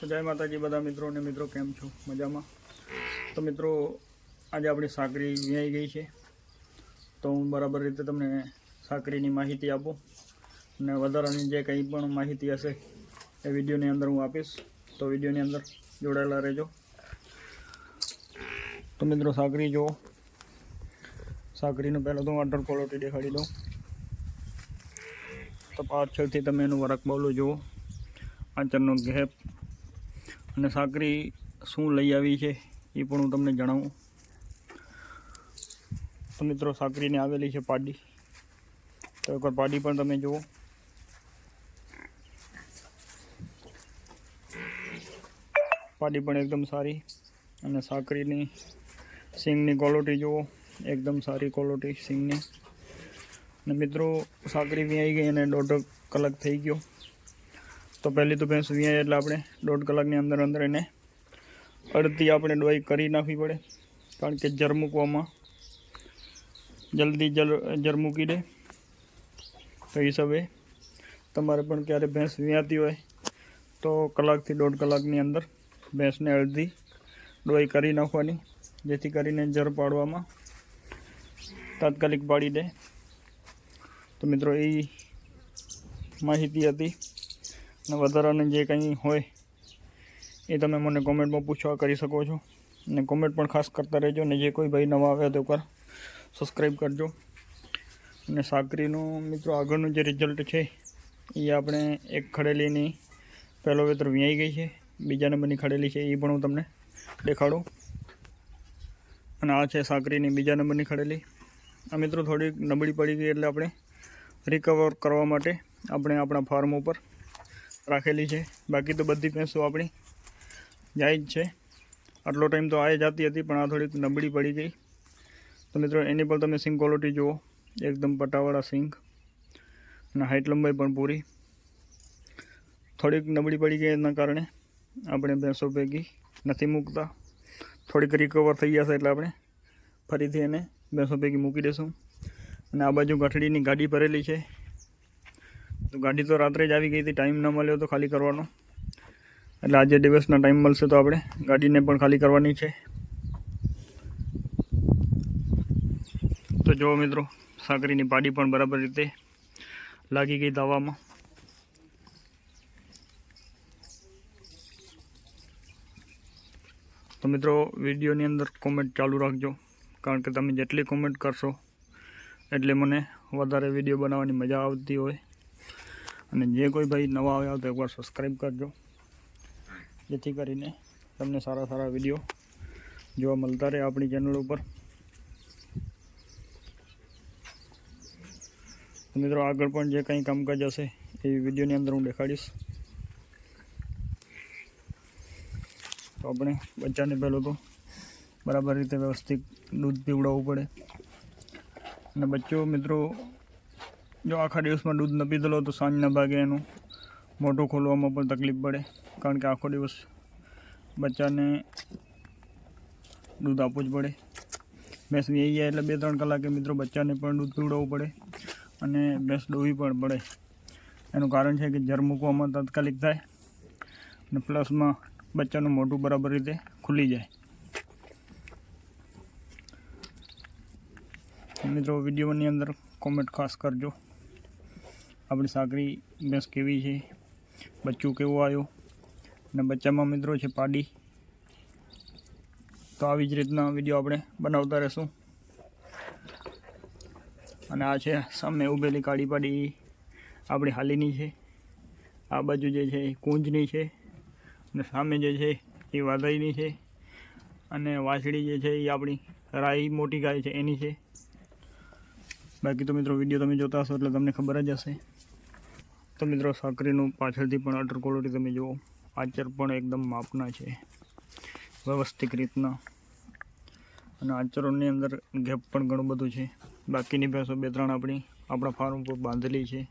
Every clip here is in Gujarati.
જય માતાજી બધા મિત્રો અને મિત્રો, કેમ છો? મજામાં? તો મિત્રો, આજે આપણી સાકરી વ્યાઈ ગઈ છે. તો હું બરાબર રીતે તમને સાકરીની માહિતી આપું અને વધારાની જે કંઈ પણ માહિતી હશે એ વિડીયોની અંદર હું આપીશ. તો વિડીયોની અંદર જોડાયેલા રહેજો. તો મિત્રો, સાકરી જુઓ. સાકરીનું પહેલાં તો વોટર ક્વોલિટી દેખાડી દઉં. તો પાછળથી તમે એનું વરક બાવલું જુઓ. આચરનો ગેપ અને સાકરી શું લઈ આવી છે એ પણ હું તમને જણાવું. તો મિત્રો, સાકરીને આવેલી છે પાડી. તો એકવાર પાડી પણ તમે જુઓ. પાડી પણ એકદમ સારી અને સાકરીની સિંગની ક્વોલિટી જુઓ. એકદમ સારી ક્વોલિટી સિંગની. અને મિત્રો, સાકરી બી આવી ગઈ અને દોઢ કલાક થઈ ગયો. તો પહેલી તો ભેંસ વીઆઈ એટલે આપણે દોઢ કલાકની અંદર અંદર એને અડધી આપણે ડોઈ કરી નાખવી પડે. કારણ કે જર મૂકવામાં જલ્દી જર જર મૂકી દે. તો એ હિસાબે તમારે પણ ક્યારે ભેંસ વિયાતી હોય તો કલાકથી દોઢ કલાકની અંદર ભેંસને અડધી ડોઈ કરી નાખવાની, જેથી કરીને જર પાડવામાં તાત્કાલિક પાડી દે. તો મિત્રો, એ માહિતી હતી. અને વધારાને જે કંઈ હોય એ તમે મને કોમેન્ટમાં પૂછવા કરી શકો છો. અને કોમેન્ટ પણ ખાસ કરતા રહેજો અને જે કોઈ ભાઈ નવા આવ્યા તો પર સબસ્ક્રાઈબ કરજો. અને સાકરીનું મિત્રો આગળનું જે રિઝલ્ટ છે એ આપણે એક ખડેલીની પહેલો વેતર વ્યાઈ ગઈ છે. બીજા નંબરની ખડેલી છે એ પણ હું તમને દેખાડું. અને આ છે સાકરીની બીજા નંબરની ખડેલી. આ મિત્રો થોડીક નબળી પડી ગઈ એટલે આપણે રિકવર કરવા માટે આપણે આપણા ફાર્મ ઉપર રાખેલી છે. બાકી તો બધી ભેંસો આપણી જાય જ છે. આટલો ટાઈમ તો આ જતી હતી, પણ આ થોડીક નબળી પડી ગઈ. તો મિત્રો, એની પર તમે સિંગ ક્વોલિટી જુઓ. એકદમ પટાવાળા સિંગ અને હાઇટ લંબાઈ પણ પૂરી. થોડીક નબળી પડી ગઈ એના કારણે આપણે ભેંસો ભેગી નથી મૂકતા. થોડીક રિકવર થઈ જશે એટલે આપણે ફરીથી એને ભેંસો ભેગી મૂકી દઈશું અને આ બાજુ ગઠડીની ગાડી ભરેલી છે. તો ગાડી તો રાત્રે જ આવી ગઈ હતી ટાઈમ ન મળ્યો તો ખાલી કરવાનો. એટલે આજે દિવસના ટાઈમ મળશે તો આપણે ગાડીને પણ ખાલી કરવાની છે. તો જુઓ મિત્રો, સાકરીની પાડી પણ બરાબર રીતે લાગી ગઈ દાવામાં તો મિત્રો, વિડીયોની અંદર કોમેન્ટ ચાલુ રાખજો, કારણ કે તમે જેટલી કોમેન્ટ કરશો, એટલે મને વધારે વીડિયો બનાવવાની મજા આવતી હોય. અને જે કોઈ ભાઈ નવા આવ્યા તો એકવાર સબસ્ક્રાઈબ કરજો. જેથી કરીને તમને સારા સારા વીડિયો જોવા મળતા રહે આપણી ચેનલ ઉપર. મિત્રો, આગળ પણ જે કંઈ કામકાજ હશે, એ વિડીયોની અંદર હું દેખાડીશ. તો આપણે બચ્ચાને પહેલો તો બરાબર રીતે વ્યવસ્થિત દૂધ પીવડાવવું પડે. અને બચ્ચો મિત્રો જો આખા દિવસમાં દૂધ ન પીધેલો તો સાંજના ભાગે એનું મોઢું ખોલવામાં પણ તકલીફ પડે. કારણ કે આખો દિવસ બચ્ચાને દૂધ આપવું જ પડે. ભેંસ વી જાય એટલે બે ત્રણ કલાકે મિત્રો બચ્ચાને પણ દૂધ પીવડાવવું પડે અને ભેંસ દોવી પણ પડે. એનું કારણ છે કે જર મૂકવામાં તાત્કાલિક થાય અને પ્લસમાં બચ્ચાનું મોઢું બરાબર રીતે ખુલી જાય. મિત્રો વિડીયોની અંદર કોમેન્ટ ખાસ કરજો. આપણી સાકરી ભેંસ કેવી છે? બચ્ચું કેવું આવ્યું? અને બચ્ચામાં મિત્રો છે પાડી. તો આવી જ રીતના વીડિયો આપણે બનાવતા રહેશું. અને આ છે સામે ઊભેલી કાળી પાડી. આપણી હાલીની છે. આ બાજુ જે છે એ કુંજની છે. અને સામે જે છે એ વાદળીની છે. અને વાછડી જે છે એ આપણી રાઈ મોટી ગાય છે, એની છે. બાકી તો મિત્રો વીડિયો તમે જોતા હશો એટલે તમને ખબર જ હશે. તો મિત્રો, સાકરીનું પાછળથી પણ અટર ક્વોલિટી તમે જુઓ, આચર પણ એકદમ માપના છે. વ્યવસ્થિત રીતના. અને આચરોની અંદર ગેપ પણ ઘણું બધું છે. બાકીની ભેંસો બે ત્રણ આપણી, આપણા ફાર્મ ઉપર બાંધેલી છે.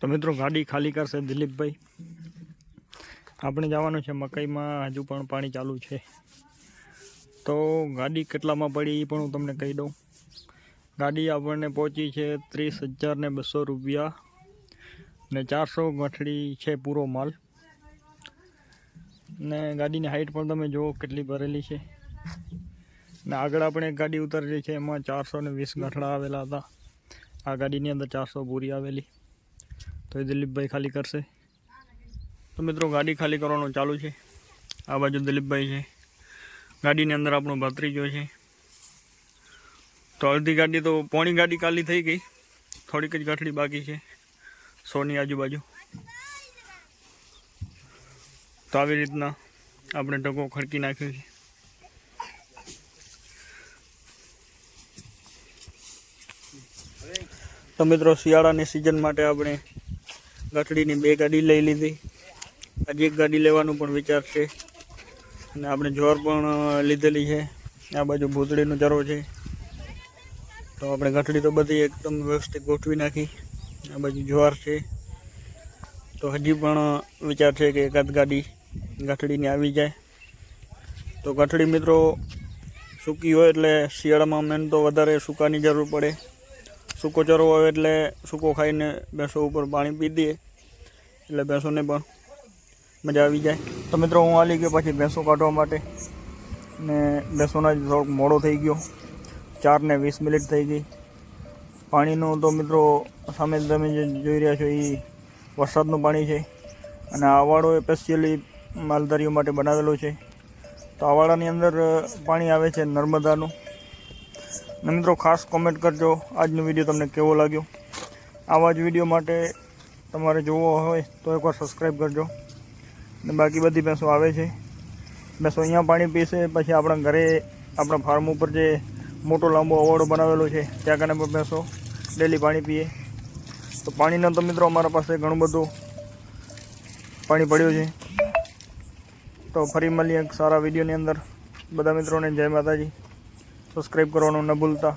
તો મિત્રો, ગાડી ખાલી કરશે દિલીપભાઈ. આપણે જવાનું છે મકાઈમાં, હજુ પણ પાણી ચાલુ છે. તો ગાડી કેટલામાં પડી એ પણ હું તમને કહી દઉં. ગાડી આપણને પહોંચી છે ત્રીસ હજાર બસો રૂપિયા. ને ચારસો ગઠડી છે પૂરો માલ. ને ગાડીની હાઇટ પણ તમે જુઓ કેટલી ભરેલી છે. ને આગળ આપણે એક ગાડી ઉતારેલી છે, એમાં ચારસો ને વીસ ગાંઠડા આવેલા હતા. આ ગાડીની અંદર ચારસો પૂરી આવેલી. તો એ દિલીપભાઈ ખાલી કરશે. તો મિત્રો ગાડી ખાલી કરવાનું ચાલુ છે. આ બાજુ દિલીપભાઈ છે. ગાડીની અંદર આપણો ભત્રીજો છે. તો અડધી ગાડી તો પોણી ગાડી ખાલી થઈ ગઈ. થોડીક જ ગાંઠડી બાકી છે. સોની આજુબાજુ. તો આવી રીતના આપણે ટકો ખડકી નાખ્યો છે. તો મિત્રો શિયાળાની સિઝન માટે આપણે ગાંઠડીની બે ગાડી લઈ લીધી. હજી એક ગાડી લેવાનું પણ વિચાર છે. અને આપણે જોર પણ લીધેલી છે. આ બાજુ ભૂતળીનો જરો છે. તો આપણે ગાંઠડી તો બધી એકદમ વ્યવસ્થિત ગોઠવી નાખી. આ બાજુ જુવાર છે. તો હજી પણ વિચાર છે કે એકાદ ગાડી ગાંઠડીની આવી જાય. તો ગાંઠડી મિત્રો સૂકી હોય એટલે શિયાળામાં મેન તો વધારે સૂકાની જરૂર પડે. સૂકો ચરો હોય એટલે સૂકો ખાઈને ભેંસો ઉપર પાણી પી દઈએ. એટલે ભેંસોને પણ મજા આવી જાય. તો મિત્રો હું હાલી ગયો પછી ભેંસો કાઢવા માટે. ને ભેંસોના જ થોડોક મોડો થઈ ગયો. ચાર ને વીસ મિનિટ થઈ ગઈ. પાણીનું તો મિત્રો સામે તમે જે જોઈ રહ્યા છો એ વરસાદનું પાણી છે. અને આ વાળો એ સ્પેશિયલી માલધારીઓ માટે બનાવેલો છે. તો આવાડાની અંદર પાણી આવે છે નર્મદાનું. અને મિત્રો ખાસ કોમેન્ટ કરજો. આજનો વીડિયો તમને કેવો લાગ્યો? આવા જ વીડિયો માટે તમારે જોવો હોય તો એકવાર સબસ્ક્રાઈબ કરજો. ને બાકી બધી ભેંસો આવે છે. ભેંસો અહીંયા પાણી પીશે, પછી આપણા ઘરે, આપણા ફાર્મ ઉપર જે મોટો લાંબો અવાડો બનાવેલો છે, ત્યાં કને પણ ભેંસો ડેલી પાણી પીએ. તો પાણીનો તો મિત્રો અમારા પાસે ઘણું બધું પાણી પડ્યું છે. તો ફરી મળીએ એક સારા વિડીયોની અંદર. બધા મિત્રોને જય માતાજી. સબસ્ક્રાઈબ કરવાનું ન ભૂલતા.